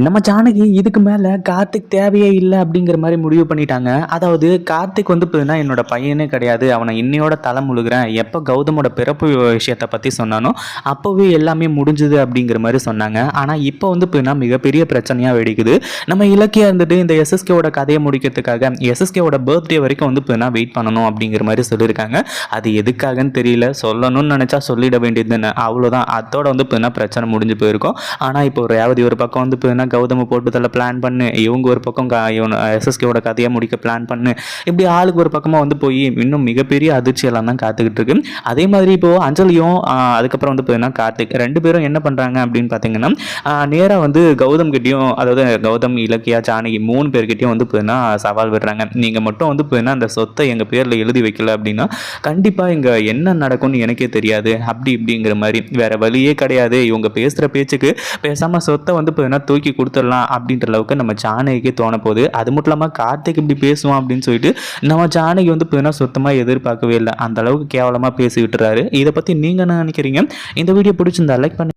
நம்ம ஜானகி இதுக்கு மேலே கார்த்திக் தேவையே இல்லை அப்படிங்கிற மாதிரி முடிவு பண்ணிட்டாங்க. அதாவது கார்த்திக் வந்து பார்த்தீங்கன்னா என்னோட பையனே கிடையாது. அவனை இன்னையோட தலை முழுகிறேன். எப்போ கௌதமோட பிறப்பு விஷயத்தை பற்றி சொன்னானோ அப்போவே எல்லாமே முடிஞ்சுது அப்படிங்கிற மாதிரி சொன்னாங்க. ஆனால் இப்போ வந்து பார்த்தீங்கன்னா மிகப்பெரிய பிரச்சனையாக வெடிக்குது. நம்ம இலக்கியா இருந்துட்டு இந்த எஸ்எஸ்கேவோட கதையை முடிக்கிறதுக்காக எஸ்எஸ்கேவோட பர்த்டே வரைக்கும் வந்து பார்த்தீங்கன்னா வெயிட் பண்ணணும் அப்படிங்கிற மாதிரி சொல்லியிருக்காங்க. அது எதுக்காகன்னு தெரியல. சொல்லணும்னு நினச்சா சொல்லிட வேண்டியது அவ்வளோதான் அதோட வந்து பார்த்தீங்கன்னா பிரச்சனை முடிஞ்சு போயிருக்கும். ஆனால் இப்போ ரேவதி ஒரு பக்கம் வந்து பார்த்தீங்கன்னா கௌதம போட்டு தள்ள பிளான் பண்ணு. இவங்க ஒரு பக்கம் க- எஸ்எஸ்கேவோட கதையை முடிக்க பிளான் பண்ணு. இப்படி ஆளுக்கு ஒரு பக்கமாக வந்து போய் இன்னும் மிகப்பெரிய அதிர்ச்சி எல்லாம் தான் காத்துக்கிட்டு இருக்கு. அதே மாதிரி இப்போ அஞ்சலியும் அதுக்கப்புறம் வந்து பார்த்தீங்கன்னா கார்த்திக். ரெண்டு பேரும் என்ன பண்ணுறாங்க அப்படின்னு பார்த்தீங்கன்னா நேராக வந்து கௌதம் கிட்டேயும் அதாவது கௌதம் இலக்கியா ஜானகி மூணு பேர்கிட்டையும் வந்து பார்த்தீங்கன்னா சவால் விடுறாங்க. நீங்கள் மட்டும் வந்து பார்த்தீங்கன்னா அந்த சொத்தை எங்கள் பேரில் எழுதி வைக்கல அப்படின்னா கண்டிப்பாக இங்கே என்ன நடக்கும்னு எனக்கே தெரியாது. அப்படி இப்படிங்கிற மாதிரி வேற வழியே கிடையாது. இவங்க பேசுகிற பேச்சுக்கு பேசாமல் சொத்தை வந்து பார்த்தீங்கன்னா தூக்கி கொடுத்துடலாம் அப்படின்ற அளவுக்கு நம்ம ஜானகிக்கு தோண போகுது அது மட்டும் இல்லாமல் கார்த்திக் இப்படி பேசுவான் அப்படின்னு சொல்லிட்டு நம்ம ஜானகி வந்து பார்த்தீங்கன்னா சுத்தமாக எதிர்பார்க்கவே இல்லை. அந்த அளவுக்கு கேவலமாக பேசி விட்டுறாரு இதை பற்றி நீங்கள் என்ன நினைக்கிறீங்க? இந்த வீடியோ பிடிச்சிருந்தா லைக் பண்ணி